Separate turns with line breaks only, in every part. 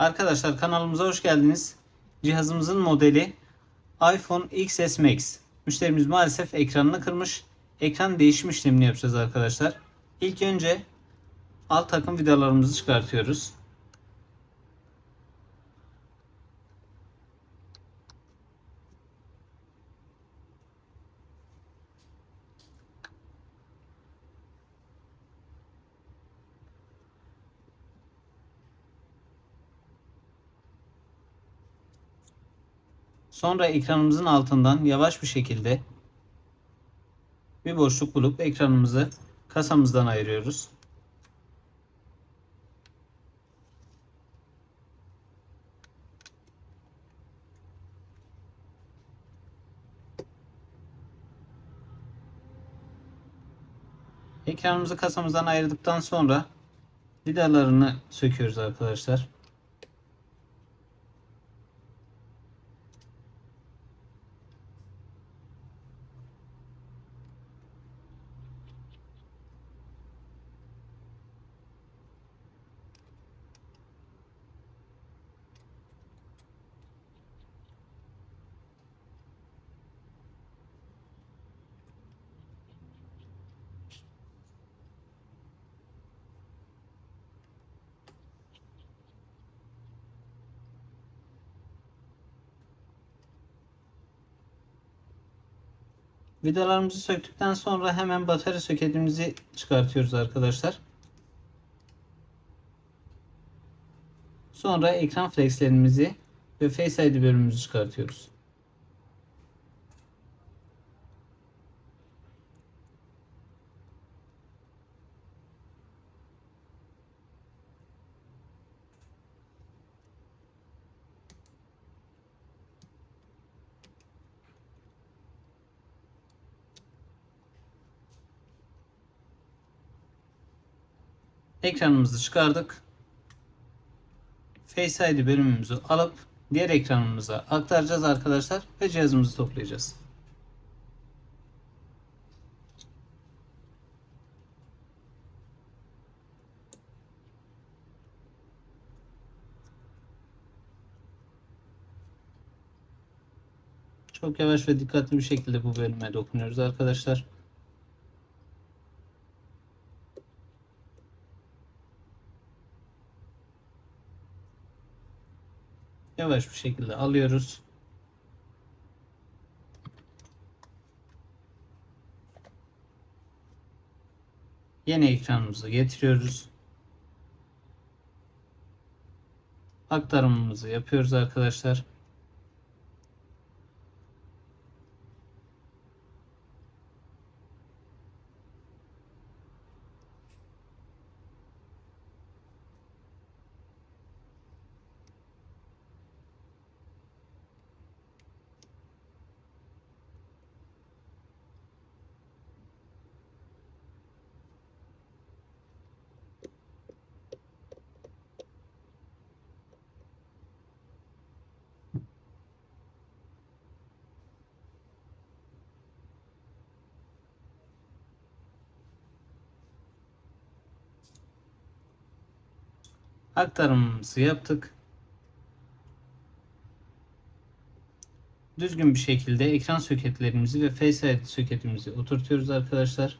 Arkadaşlar kanalımıza hoş geldiniz. Cihazımızın modeli iPhone XS Max. Müşterimiz maalesef ekranını kırmış. Ekran değişim işlemini yapacağız arkadaşlar. İlk önce alt takım vidalarımızı çıkartıyoruz. Sonra ekranımızın altından yavaş bir şekilde bir boşluk bulup ekranımızı kasamızdan ayırıyoruz. Ekranımızı kasamızdan ayırdıktan sonra vidalarını söküyoruz arkadaşlar. Vidalarımızı söktükten sonra hemen batarya soketimizi çıkartıyoruz arkadaşlar. Sonra ekran flexlerimizi ve Face ID bölümümüzü çıkartıyoruz. Ekranımızı çıkardık. Face ID bölümümüzü alıp diğer ekranımıza aktaracağız arkadaşlar ve cihazımızı toplayacağız. Çok yavaş ve dikkatli bir şekilde bu bölüme dokunuyoruz arkadaşlar. Yavaş bir şekilde alıyoruz. Yeni ekranımızı getiriyoruz. Aktarımımızı yapıyoruz arkadaşlar. Aktarımımızı yaptık. Düzgün bir şekilde ekran soketlerimizi ve Face ID soketimizi oturtuyoruz arkadaşlar.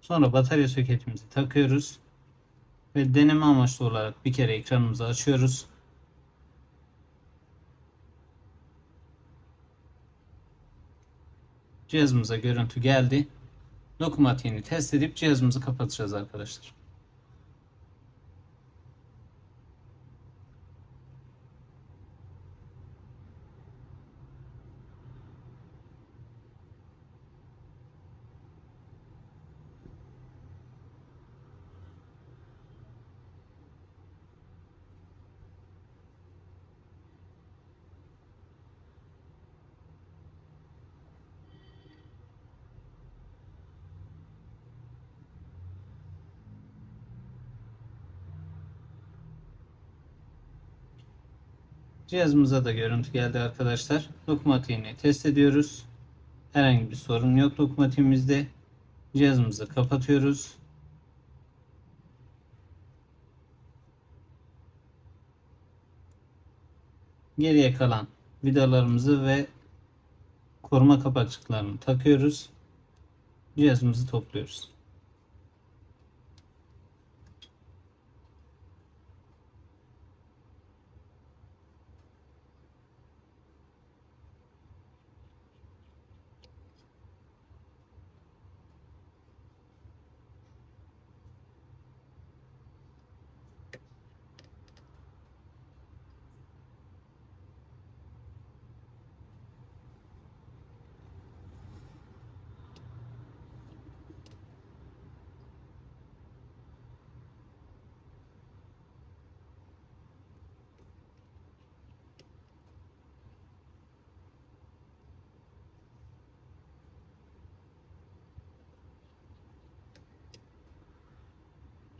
Sonra batarya soketimizi takıyoruz. Ve deneme amaçlı olarak bir kere ekranımızı açıyoruz. Cihazımıza görüntü geldi. Dokunmatiğini test edip cihazımızı kapatacağız arkadaşlar. Cihazımıza da görüntü geldi arkadaşlar. Dokunmatiğini test ediyoruz. Herhangi bir sorun yok dokunmatiğimizde. Cihazımızı kapatıyoruz. Geriye kalan vidalarımızı ve koruma kapakçıklarını takıyoruz. Cihazımızı topluyoruz.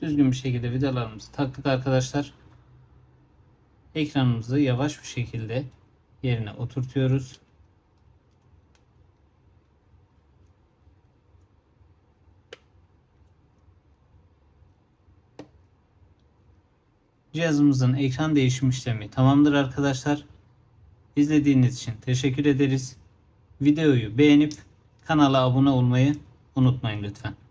Düzgün bir şekilde vidalarımızı taktık arkadaşlar. Ekranımızı yavaş bir şekilde yerine oturtuyoruz. Cihazımızın ekran değişim işlemi tamamdır arkadaşlar. İzlediğiniz için teşekkür ederiz. Videoyu beğenip kanala abone olmayı unutmayın lütfen.